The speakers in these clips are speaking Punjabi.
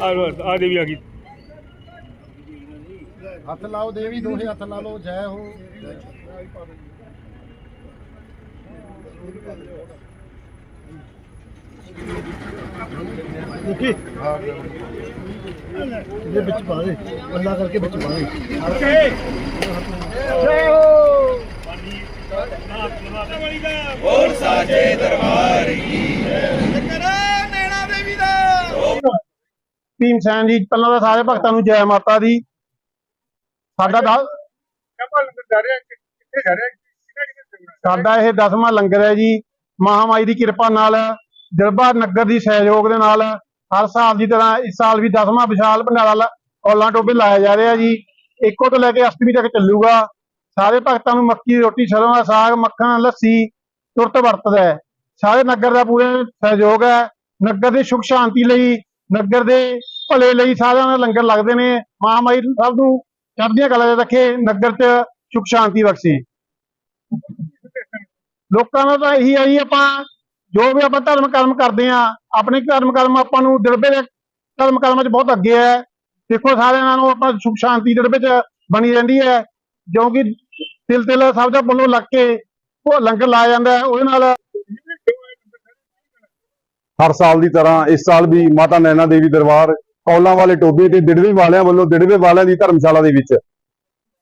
ਆ ਲੋ ਆ ਦੇਵੀ ਆ ਗਈ ਹੱਥ ਲਾਓ ਦੇਵੀ ਦੋਹੇ ਹੱਥ ਲਾ ਲਓ ਜੈ ਹੋ ਦੇਖੀ ਇਹ ਵਿੱਚ ਪਾ ਦੇ ਅੱਲਾ ਕਰਕੇ ਵਿੱਚ ਪਾ ਦੇ ਭੀਮ ਸੈਨ ਜੀ, ਪਹਿਲਾਂ ਤਾਂ ਸਾਰੇ ਭਗਤਾਂ ਨੂੰ ਜੈ ਮਾਤਾ ਦੀ। ਸਾਡਾ ਦਸ- ਸਾਡਾ ਇਹ ਦਸਵਾਂ ਲੰਗਰ ਹੈ ਜੀ। ਮਹਾਮਾਈ ਦੀ ਕਿਰਪਾ ਨਾਲ, ਜਲਬਾ ਨਗਰ ਦੀ ਸਹਿਯੋਗ ਦੇ ਨਾਲ, ਹਰ ਸਾਲ ਦੀ ਤਰ੍ਹਾਂ ਇਸ ਸਾਲ ਵੀ ਦਸਵਾਂ ਵਿਸ਼ਾਲ ਭੰਡਾਰਾ ਲ- ਔਲਾਂ ਟੋਬੇ ਲਾਇਆ ਜਾ ਰਿਹਾ ਜੀ। ਇੱਕੋ ਤੋਂ ਲੈ ਕੇ ਅਸ਼ਟਮੀ ਤੱਕ ਚੱਲੂਗਾ। ਸਾਰੇ ਭਗਤਾਂ ਨੂੰ ਮੱਕੀ ਦੀ ਰੋਟੀ ਸਰੋਂ ਦਾ ਸਾਗ, ਮੱਖਣ, ਲੱਸੀ ਤੁਰਤ ਵਰਤਦਾ ਹੈ। ਸਾਰੇ ਨਗਰ ਦਾ ਪੂਰੇ ਸਹਿਯੋਗ ਹੈ। ਨਗਰ ਦੀ ਸੁਖ ਸ਼ਾਂਤੀ ਲਈ, ਨਗਰ ਦੇ ਭਲੇ ਲਈ ਸਾਰਿਆਂ ਦੇ ਲੰਗਰ ਲੱਗਦੇ ਨੇ। ਮਹਾਮਾਈ ਸਭ ਨੂੰ ਚੜ੍ਹਦੀਆਂ ਕਲਾ 'ਚ ਰੱਖੇ, ਨਗਰ 'ਚ ਸੁਖ ਸ਼ਾਂਤੀ ਬਖਸ਼ੇ। ਲੋਕਾਂ ਦਾ ਤਾਂ ਇਹੀ ਹੈ ਜੀ, ਆਪਾਂ ਜੋ ਵੀ ਆਪਾਂ ਧਰਮ ਕਰਮ ਕਰਦੇ ਆ ਆਪਣੇ ਧਰਮ ਕਰਮ ਆਪਾਂ ਨੂੰ ਦਿੜਬੇ ਦੇ ਧਰਮ ਕਰਮਾਂ 'ਚ ਬਹੁਤ ਅੱਗੇ ਹੈ। ਦੇਖੋ ਸਾਰਿਆਂ ਨਾਲੋਂ ਆਪਾਂ ਸੁਖ ਸ਼ਾਂਤੀ ਦਿੜਬੇ 'ਚ ਬਣੀ ਰਹਿੰਦੀ ਹੈ। ਕਿਉਂਕਿ ਤਿਲ ਤਿਲ ਦਾ ਵੱਲੋਂ ਲੱਗ ਕੇ ਉਹ ਲੰਗਰ ਲਾਇਆ ਜਾਂਦਾ ਹੈ, ਉਹਦੇ ਨਾਲ ਹਰ ਸਾਲ ਦੀ ਤਰ੍ਹਾਂ ਇਸ ਸਾਲ ਵੀ ਮਾਤਾ ਨੈਣਾ ਦੇਵੀ ਦਰਬਾਰ ਕੌਲਾਂ ਵਾਲੇ ਟੋਬੇ ਤੇ ਦਿੜਵੇ ਵਾਲਿਆਂ ਵੱਲੋਂ ਦਿੜਵੇ ਵਾਲਿਆਂ ਦੀ ਧਰਮਸ਼ਾਲਾ ਦੇ ਵਿੱਚ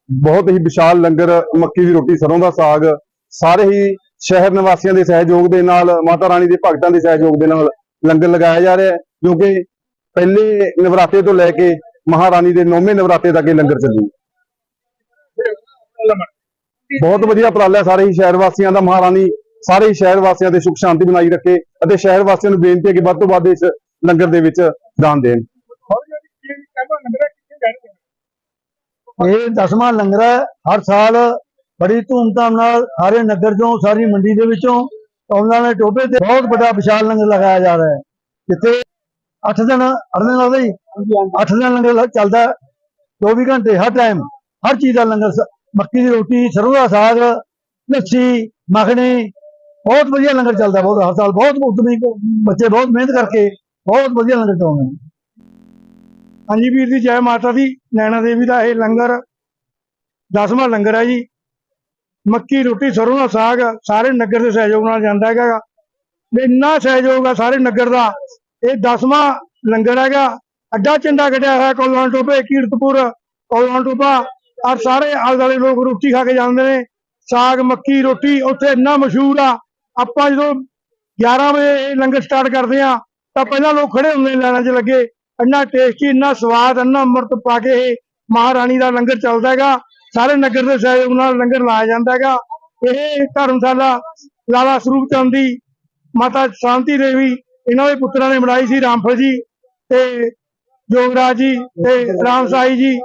ਬਹੁਤ ਹੀ ਵਿਸ਼ਾਲ ਲੰਗਰ, ਮੱਕੀ ਦੀ ਰੋਟੀ, ਸਰੋਂ ਦਾ ਸਾਗ, ਸਾਰੇ ਹੀ ਸ਼ਹਿਰ ਨਿਵਾਸੀਆਂ ਦੇ ਸਹਿਯੋਗ ਦੇ ਨਾਲ, ਮਾਤਾ ਰਾਣੀ ਦੇ ਭਗਤਾਂ ਦੇ ਸਹਿਯੋਗ ਦੇ ਨਾਲ ਲੰਗਰ ਲਗਾਇਆ ਜਾ ਰਿਹਾ ਹੈ, ਜੋ ਕਿ ਪਹਿਲੇ ਨਵਰਾਤੇ ਤੋਂ ਲੈ ਕੇ ਮਹਾਰਾਣੀ ਦੇ ਨੌਵੇਂ ਨਵਰਾਤੇ ਤੱਕ ਇਹ ਲੰਗਰ ਚੱਲੂ। ਬਹੁਤ ਵਧੀਆ ਉਪਰਾਲਾ ਸਾਰੇ ਹੀ ਸ਼ਹਿਰ ਵਾਸੀਆਂ ਦਾ, ਮਹਾਰਾਣੀ, ਸਾਰੇ ਹੀ ਸ਼ਹਿਰ ਵਾਸੀਆਂ ਦੇ ਸੁਖ ਸ਼ਾਂਤੀ ਬਣਾਈ ਰੱਖੇ ਅਤੇ ਸ਼ਹਿਰ ਵਾਸੀਆਂ ਨੂੰ ਬੇਨਤੀ ਹੈ ਕਿ ਵੱਧ ਤੋਂ ਵੱਧ ਇਸ ਲੰਗਰ ਦੇ ਵਿੱਚ ਦਾਨ ਦੇਣ। ਇਹ ਦਸਵਾਂ ਲੰਗਰ ਹੈ। ਹਰ ਸਾਲ ਬੜੀ ਧੂਮਧਾਮ ਨਾਲ ਸਾਰੇ ਨਗਰ ਚੋਂ, ਸਾਰੀ ਮੰਡੀ ਦੇ ਵਿੱਚੋਂ ਉਹਨਾਂ ਦੇ ਟੋਬੇ ਤੇ ਬਹੁਤ ਵੱਡਾ ਵਿਸ਼ਾਲ ਲੰਗਰ ਲਗਾਇਆ ਜਾ ਰਿਹਾ ਹੈ। ਜਿੱਥੇ 8 ਦਿਨ 8 ਦਿਨ ਲੱਗਦੇ ਜੀ? 8 ਦਿਨ ਲੰਗਰ ਚੱਲਦਾ ਹੈ। 24 ਘੰਟੇ ਹਰ ਟਾਈਮ ਹਰ ਚੀਜ਼ ਦਾ ਲੰਗਰ ਮੱਕੀ ਦੀ ਰੋਟੀ, ਸਰੋਂ ਦਾ ਸਾਗ, ਲੱਸੀ, ਮੱਖਣੀ, ਬਹੁਤ ਵਧੀਆ ਲੰਗਰ ਚੱਲਦਾ ਬਹੁਤ ਹਰ ਸਾਲ, ਬਹੁਤ ਉਦਮੀ ਬੱਚੇ ਬਹੁਤ ਮਿਹਨਤ ਕਰਕੇ ਬਹੁਤ ਵਧੀਆ ਲੰਗਰ ਚਲਾਉਂਦੇ ਨੇ। ਹਾਂਜੀ ਵੀਰ ਜੀ, ਜੈ ਮਾਤਾ ਦੀ, ਨੈਣਾ ਦੇਵੀ ਦਾ ਇਹ ਲੰਗਰ, ਦਸਵਾਂ ਲੰਗਰ ਹੈ ਜੀ। ਮੱਕੀ ਰੋਟੀ, ਸਰੋਂ ਦਾ ਸਾਗ, ਸਾਰੇ ਨਗਰ ਦੇ ਸਹਿਯੋਗ ਨਾਲ ਜਾਂਦਾ ਹੈਗਾ ਇੰਨਾ ਸਹਿਯੋਗ ਆ ਸਾਰੇ ਨਗਰ ਦਾ, ਇਹ ਦਸਵਾਂ ਲੰਗਰ ਹੈਗਾ। ਅੱਡਾ ਚੰਡਾ ਕੱਢਿਆ ਹੋਇਆ ਕੋਲਾਂ ਟੋਪੇ ਕੀਰਤਪੁਰ, ਕੋਲਾਂ ਟੋਪਾ ਔਰ ਸਾਰੇ ਆਲੇ ਦੁਆਲੇ ਲੋਕ ਰੋਟੀ ਖਾ ਕੇ ਜਾਂਦੇ ਨੇ। ਸਾਗ, ਮੱਕੀ, ਰੋਟੀ ਉੱਥੇ ਇੰਨਾ ਮਸ਼ਹੂਰ ਆ। ਆਪਾਂ ਜਦੋਂ 11 ਵਜੇ ਲੰਗਰ ਸਟਾਰਟ ਕਰਦੇ ਆ ਤਾਂ ਪਹਿਲਾਂ ਲੋਕ ਖੜੇ ਹੁੰਦੇ ਨੇ ਲਾਈਨਾਂ 'ਚ ਲੱਗੇ। ਇੰਨਾ ਟੇਸਟੀ ਇੰਨਾ ਸਵਾਦ, ਇੰਨਾ ਅੰਮ੍ਰਿਤ ਪਾ ਕੇ ਇਹ ਮਹਾਰਾਣੀ ਦਾ ਲੰਗਰ ਚੱਲਦਾ ਹੈਗਾ। ਸਾਰੇ ਨਗਰ ਦੇ ਸਹਿਯੋਗ ਨਾਲ ਲੰਗਰ ਲਾਇਆ ਜਾਂਦਾ ਹੈਗਾ। ਇਹ ਧਰਮਸ਼ਾਲਾ ਲਾਲਾ ਸਰੂਪ ਚੰਦ ਦੀ, ਮਾਤਾ ਸ਼ਾਂਤੀ ਦੇਵੀ, ਇਹਨਾਂ ਦੇ ਪੁੱਤਰਾਂ ਨੇ ਬਣਾਈ ਸੀ ਰਾਮਫਲ ਜੀ ਤੇ ਜੋਗਰਾਜ ਜੀ ਤੇ ਰਾਮ ਸਾਈ ਜੀ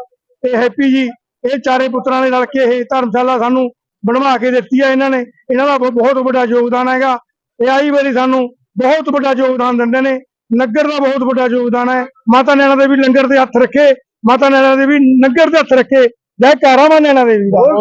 ਤੇ ਹੈਪੀ ਜੀ। ਇਹ ਚਾਰੇ ਪੁੱਤਰਾਂ ਨੇ ਰਲ ਕੇ ਇਹ ਧਰਮਸ਼ਾਲਾ ਸਾਨੂੰ ਬਣਵਾ ਕੇ ਦਿੱਤੀ ਹੈ ਇਹਨਾਂ ਨੇ। ਇਹਨਾਂ ਦਾ ਬਹੁਤ- ਵੱਡਾ ਯੋਗਦਾਨ ਹੈਗਾ। ਇਹ ਆਈ ਵਾਰੀ ਸਾਨੂੰ ਬਹੁਤ ਵੱਡਾ ਯੋਗਦਾਨ ਦਿੰਦੇ ਨੇ। ਨਗਰ ਦਾ ਬਹੁਤ ਵੱਡਾ ਯੋਗਦਾਨ ਹੈ। ਮਾਤਾ ਨੈਣਾ ਦੇ ਵੀ ਲੰਗਰ ਦੇ ਹੱਥ ਰੱਖੇ। ਮਾਤਾ ਨੈਣਾ ਦੇ ਵੀ ਨਗਰ ਦੇ ਹੱਥ ਰੱਖੇ। ਜੈ ਕਾਰਾਵਾਂ ਨੈਣਾ ਦੇਵੀ ਦਾ।